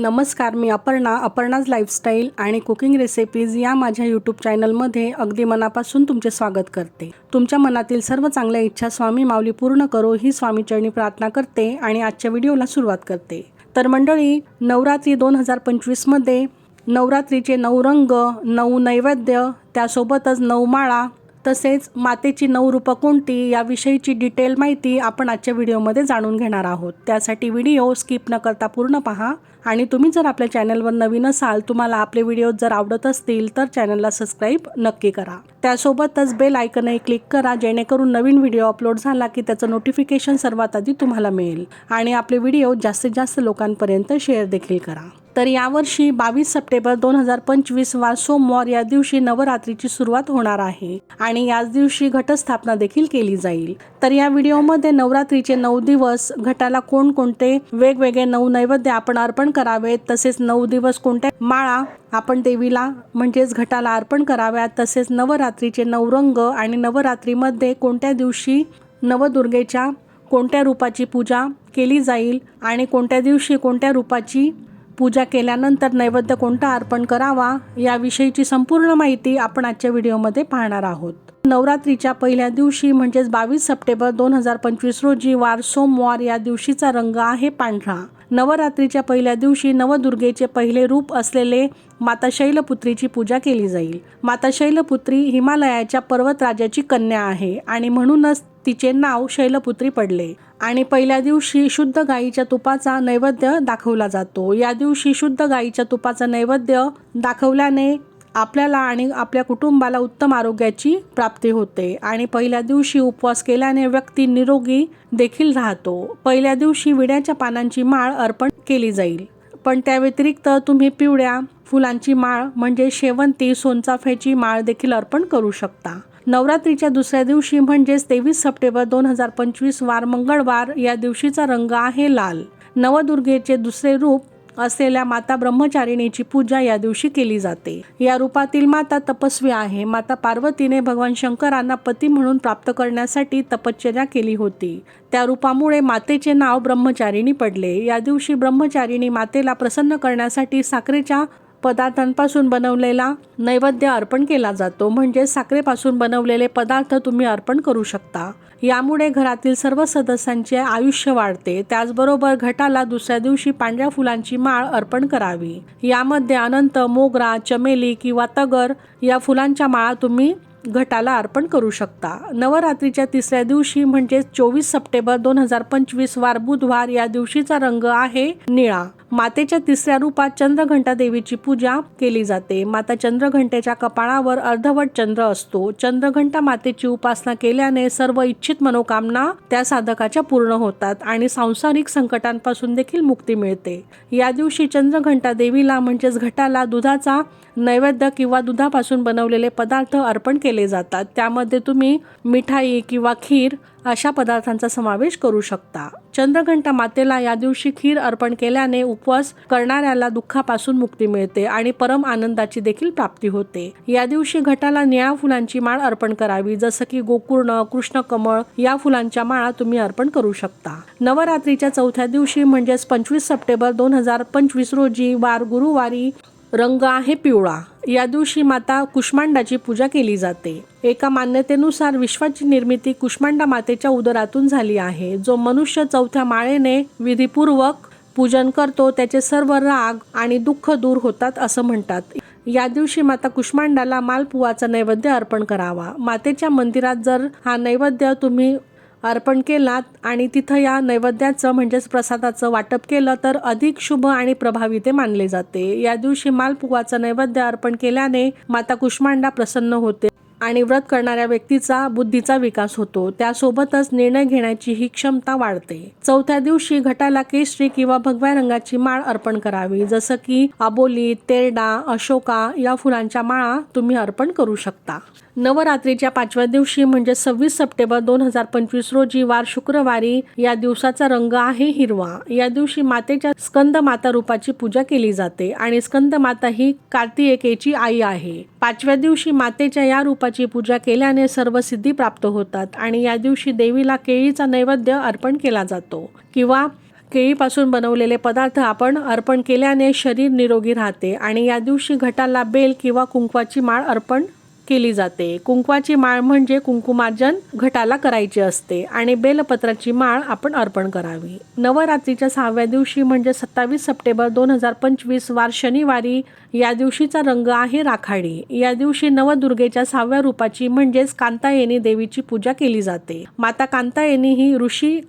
नमस्कार मी अपर्णा अपर्णाज लाईफस्टाईल आणि कुकिंग रेसिपीज या माझ्या यूट्यूब चॅनलमध्ये अगदी मनापासून तुमचे स्वागत करते. तुमच्या मनातील सर्व चांगल्या इच्छा स्वामी माऊली पूर्ण करो ही स्वामीचरणी प्रार्थना करते आणि आजच्या व्हिडिओला सुरुवात करते. तर मंडळी नवरात्री दोन हजार पंचवीसमध्ये नवरात्रीचे नऊ रंग नऊ नैवेद्य त्यासोबतच नऊ माळा तसेच मातेची नऊ रूपं कोणती याविषयीची डिटेल माहिती आपण आजच्या व्हिडिओमध्ये जाणून घेणार आहोत. त्यासाठी व्हिडिओ स्किप न करता पूर्ण पहा. आणि तुम्ही जर आपल्या चॅनलवर नवीन असाल तुम्हाला आपले व्हिडिओ जर आवडत असतील तर चॅनलला सबस्क्राईब नक्की करा. त्यासोबतच बेल आयकनही क्लिक करा जेणेकरून नवीन व्हिडिओ अपलोड झाला की त्याचं नोटिफिकेशन सर्वात आधी तुम्हाला मिळेल. आणि आपले व्हिडिओ जास्तीत जास्त लोकांपर्यंत शेअर देखील करा. तर यावर्षी बावीस सप्टेंबर दोन हजार पंचवीस वार सोमवार या दिवशी नवरात्रीची सुरुवात होणार आहे आणि याच दिवशी घटस्थापना देखील केली जाईल. तर या व्हिडिओमध्ये नवरात्रीचे नऊ दिवस घटाला कोणकोणते वेगवेगळे नऊ नैवेद्य आपण अर्पण करावेत तसेच नऊ दिवस कोणत्या माळा आपण देवीला म्हणजेच घटाला अर्पण कराव्यात तसेच नवरात्रीचे नऊ रंग आणि नवरात्रीमध्ये कोणत्या दिवशी नवदुर्गेच्या कोणत्या रूपाची पूजा केली जाईल आणि कोणत्या दिवशी कोणत्या रूपाची पूजा केल्यानंतर नैवेद्य कोणता अर्पण करावा याविषयीची संपूर्ण माहिती आपण आजच्या व्हिडिओमध्ये पाहणार आहोत. नवरात्रीच्या पहिल्या दिवशी म्हणजेच बावीस सप्टेंबर दोन हजार पंचवीस रोजी वार सोमवार या दिवशीचा रंग आहे पांढरा. नवरात्रीच्या पहिल्या दिवशी नवदुर्गेचे पहिले रूप असलेले माता शैलपुत्रीची पूजा केली जाईल. माता शैलपुत्री हिमालयाच्या पर्वतराजाची कन्या आहे आणि म्हणूनच तिचे नाव शैलपुत्री पडले. आणि पहिल्या दिवशी शुद्ध गाईच्या तुपाचा नैवेद्य दाखवला जातो. या दिवशी शुद्ध गाईच्या तुपाचा नैवेद्य दाखवल्याने आपल्याला आणि आपल्या कुटुंबाला उत्तम आरोग्याची प्राप्ती होते. आणि पहिल्या दिवशी उपवास केल्याने व्यक्ती निरोगी देखील राहतो. पहिल्या दिवशी विड्याच्या पानांची माळ अर्पण केली जाईल. पण त्या व्यतिरिक्त तुम्ही पिवळ्या फुलांची माळ म्हणजे शेवंती सोनचाफ्याची माळ देखील अर्पण करू शकता. नवरात्रीच्या दुसऱ्या दिवशी म्हणजेच तेवीस सप्टेंबर दोन हजार पंचवीस वार मंगळवार या दिवशीचा रंग आहे लाल. नवदुर्गेचे दुसरे रूप असलेल्या माता ब्रह्मचारिणीची पूजा या दिवशी केली जाते. या रूपातील माता तपस्वी आहे. माता पार्वतीने भगवान शंकरांना पती म्हणून प्राप्त करण्यासाठी तपश्चर्या केली होती. त्या रूपामुळे मातेचे नाव ब्रह्मचारिणी पडले. या दिवशी ब्रह्मचारिणी मातेला प्रसन्न करण्यासाठी साखरेच्या पदार्थांपासून बनवलेला नैवेद्य अर्पण केला जातो. म्हणजे साखरेपासून बनवलेले पदार्थ तुम्ही अर्पण करू शकता. यामुळे घरातील सर्व सदस्यांचे आयुष्य वाढते. त्याचबरोबर घटाला दुसऱ्या दिवशी पांढऱ्या फुलांची माळ अर्पण करावी. यामध्ये अनंत मोगरा चमेली किंवा तगर या फुलांच्या माळा तुम्ही घटाला अर्पण करू शकता. नवरात्रीच्या तिसऱ्या दिवशी म्हणजे चोवीस सप्टेंबर दोन हजार पंचवीस वार बुधवार या दिवशीचा रंग आहे निळा. मातेच्या तिसऱ्या रूपात चंद्रघंटा देवीची पूजा केली जाते. माता चंद्रघंटेच्या कपाळावर अर्धवट चंद्र असतो. चंद्रघंटा मातेची उपासना केल्याने सर्व इच्छित मनोकामना त्या साधकाच्या पूर्ण होतात आणि सांसारिक संकटांपासून देखील मुक्ती मिळते. या दिवशी चंद्रघंटा देवीला म्हणजेच घटाला दुधाचा नैवेद्य किंवा दुधापासून बनवलेले पदार्थ अर्पण केले जातात. त्यामध्ये तुम्ही मिठाई किंवा खीर अशा पदार्थांचा समावेश करू शकता. चंद्रघंटा मातेला या दिवशी खीर अर्पण केल्याने उपवास करणाऱ्याला दुःखापासून मुक्ती मिळते आणि परम आनंदाची देखील प्राप्ती होते. या दिवशी घटाला निळ्या फुलांची माळ अर्पण करावी जसं की गोकुर्ण कृष्ण कमळ या फुलांच्या माळा तुम्ही अर्पण करू शकता. नवरात्रीच्या चौथ्या दिवशी म्हणजेच पंचवीस सप्टेंबर दोन हजार पंचवीस रोजी वार गुरुवारी रंग आहे पिवळा. या दिवशी माता कुष्मांडाची पूजा केली जाते. एका मान्यतेनुसार विश्वाची निर्मिती कुष्मांडा मातेच्या उदरातून झाली आहे. जो मनुष्य चौथ्या माळेने विधीपूर्वक पूजन करतो त्याचे सर्व राग आणि दुःख दूर होतात असं म्हणतात. या दिवशी माता कुष्मांडाला मालपुवाचा नैवेद्य अर्पण करावा. मातेच्या मंदिरात जर हा नैवेद्य तुम्ही अर्पण केलात आणि तिथं या नैवेद्याचं म्हणजेच प्रसादाचं वाटप केलं तर अधिक शुभ आणि प्रभावी ते मानले जाते. या दिवशी मालपुवाचं नैवेद्य अर्पण केल्याने माता कुष्मांडा प्रसन्न होते आणि व्रत करणाऱ्या व्यक्तीचा बुद्धीचा विकास होतो. त्यासोबतच निर्णय घेण्याची ही क्षमता वाढते. चौथ्या दिवशी घटाला केशरी किंवा भगव्या रंगाची माळ अर्पण करावी. जसं की अबोली तेरडा अशोका या फुलांच्या माळा तुम्ही अर्पण करू शकता. नवरात्रीच्या पाचव्या दिवशी म्हणजे सव्वीस सप्टेंबर दोन हजार पंचवीस रोजी वार शुक्रवारी या दिवसाचा रंग आहे हिरवा. या दिवशी मातेच्या स्कंद माता रूपाची पूजा केली जाते आणि स्कंद माता ही कार्तिकेची आई आहे. पाचव्या दिवशी मातेच्या या रूपाची पूजा केल्याने सर्व सिद्धी प्राप्त होतात आणि या दिवशी देवीला केळीचा नैवेद्य अर्पण केला जातो किंवा केळीपासून बनवलेले पदार्थ आपण अर्पण केल्याने शरीर निरोगी राहते आणि या दिवशी घटाला बेल किंवा कुंकवाची माळ अर्पण केली जाते. कुंकवाची माळ म्हणजे कुंकुमार्जन घटाला करायची असते आणि बेलपत्राची माळ आपण अर्पण करावी. नवरात्रीच्या सहाव्या दिवशी म्हणजे सत्तावीस सप्टेंबर दोन हजार पंचवीस वार शनिवारी या दिवशीचा रंग आहे राखाडी. या दिवशी नवदुर्गेच्या सहाव्या रूपाची म्हणजेच कांतायनी देवीची पूजा केली जाते. माता कांतायनी ही ऋषी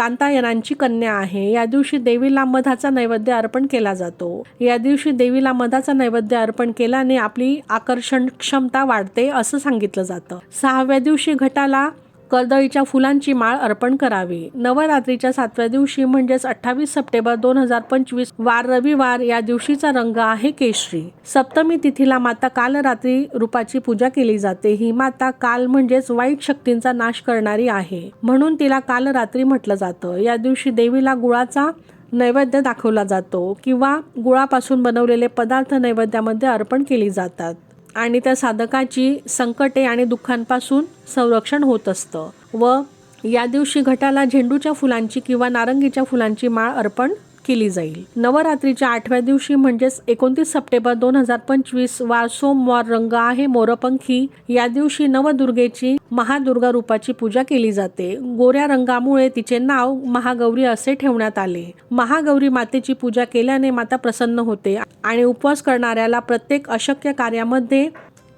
कांतायनांची कन्या आहे. या दिवशी देवीला मधाचा नैवेद्य अर्पण केला जातो. या दिवशी देवीला मधाचा नैवेद्य अर्पण केल्याने आपली आकर्षण क्षमता वाढते असं सांगितलं जातं. सहाव्या दिवशी घटाला कर्दळीच्या फुलांची माळ अर्पण करावी. नवरात्रीच्या सातव्या दिवशी म्हणजेच अठ्ठावीस सप्टेंबर दोन हजार पंचवीस वार रविवार या दिवशीचा रंग आहे केशरी. सप्तमी तिथीला माता कालरात्री रूपाची पूजा केली जाते. ही माता काल म्हणजेच वाईट शक्तींचा नाश करणारी आहे. म्हणून तिला कालरात्री म्हटलं जातं. या दिवशी देवीला गुळाचा नैवेद्य दाखवला जातो किंवा गुळापासून बनवलेले पदार्थ नैवेद्यामध्ये अर्पण केली जातात. आणि त्या साधकाची संकटे आणि दुःखांपासून संरक्षण होत असतं. व या दिवशी घटाला झेंडूच्या फुलांची किंवा नारंगीच्या फुलांची माळ अर्पण केली जाईल. नवरात्रीच्या आठव्या दिवशी म्हणजेच एकोणतीस सप्टेंबर दोन हजार पंचवीस वार सोमवार रंग आहे मोरपंखी. या दिवशी नवदुर्गेची महादुर्गा रूपाची पूजा केली जाते. गोऱ्या रंगामुळे तिचे नाव महागौरी असे ठेवण्यात आले. महागौरी मातेची पूजा केल्याने माता प्रसन्न होते आणि उपवास करणाऱ्याला प्रत्येक अशक्य कार्यामध्ये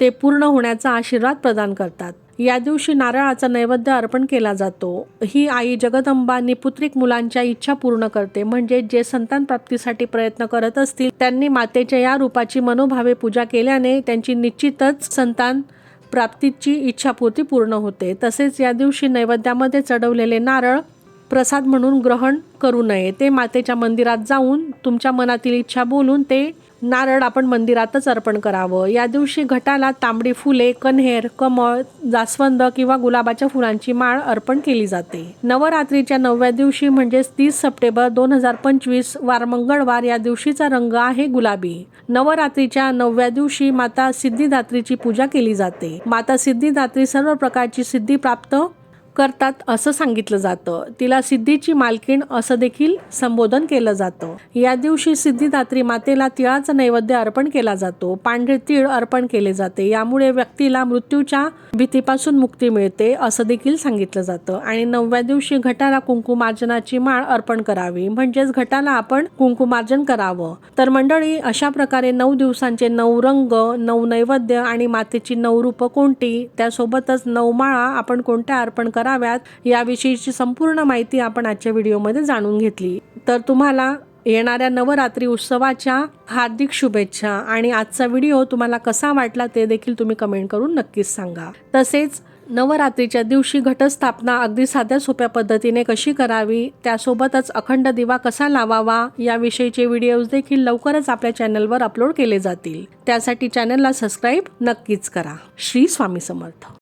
ते पूर्ण होण्याचा आशीर्वाद प्रदान करतात. या दिवशी नारळाचा नैवेद्य अर्पण केला जातो. ही आई जगदंबा निपुत्रिक मुलांच्या इच्छा पूर्ण करते. म्हणजे जे संतान प्राप्तीसाठी प्रयत्न करत असतील त्यांनी मातेच्या या रूपाची मनोभावे पूजा केल्याने त्यांची निश्चितच संतान प्राप्तीची इच्छापूर्ती पूर्ण होते. तसेच या दिवशी नैवेद्यामध्ये चढवलेले नारळ प्रसाद म्हणून ग्रहण करू नये. ते मातेच्या मंदिरात जाऊन तुमच्या मनातील इच्छा बोलून ते नारळ आपण मंदिरातच अर्पण करावं. या दिवशी घटाला तांबडी फुले कन्हेर कमळ जास्वंद किंवा गुलाबाच्या फुलांची माळ अर्पण केली जाते. नवरात्रीच्या नवव्या दिवशी म्हणजेच तीस सप्टेंबर दोन हजार पंचवीस वार मंगळवार या दिवशीचा रंग आहे गुलाबी. नवरात्रीच्या नवव्या दिवशी माता सिद्धिदात्रीची पूजा केली जाते. माता सिद्धिदात्री सर्व प्रकारची सिद्धी प्राप्त करतात असं सांगितलं जातं. तिला सिद्धीची मालकीण असं देखील संबोधन केलं जातं. या दिवशी सिद्धिदात्री मातेला तिळाचा नैवेद्य अर्पण केला जातो. पांढरे तीळ अर्पण केले जाते. यामुळे व्यक्तीला मृत्यूच्या भीतीपासून मुक्ती मिळते असं देखील सांगितलं जातं. आणि नवव्या दिवशी घटाला कुंकुमार्जनाची माळ अर्पण करावी. म्हणजेच घटाला आपण कुंकुमार्जन करावं. तर मंडळी अशा प्रकारे नऊ दिवसांचे नऊ रंग नऊ नैवेद्य आणि मातेची नऊ रूपं कोणती? त्यासोबतच नऊ माळा आपण कोणत्या अर्पण कर कराव्यात याविषयीची संपूर्ण माहिती आपण आजच्या व्हिडिओमध्ये जाणून घेतली. तर तुम्हाला येणाऱ्या नवरात्री उत्सवाच्या हार्दिक शुभेच्छा आणि आजचा व्हिडिओ तुम्हाला कसा वाटला ते देखील तुम्ही कमेंट करून नक्कीच सांगा. तसेच नवरात्रीच्या दिवशी घटस्थापना अगदी साध्या सोप्या पद्धतीने कशी करावी त्यासोबतच अखंड दिवा कसा लावावा याविषयीचे व्हिडिओज देखील लवकरच आपल्या चॅनलवर अपलोड केले जातील. त्यासाठी चॅनलला सबस्क्राईब नक्कीच करा. श्री स्वामी समर्थ.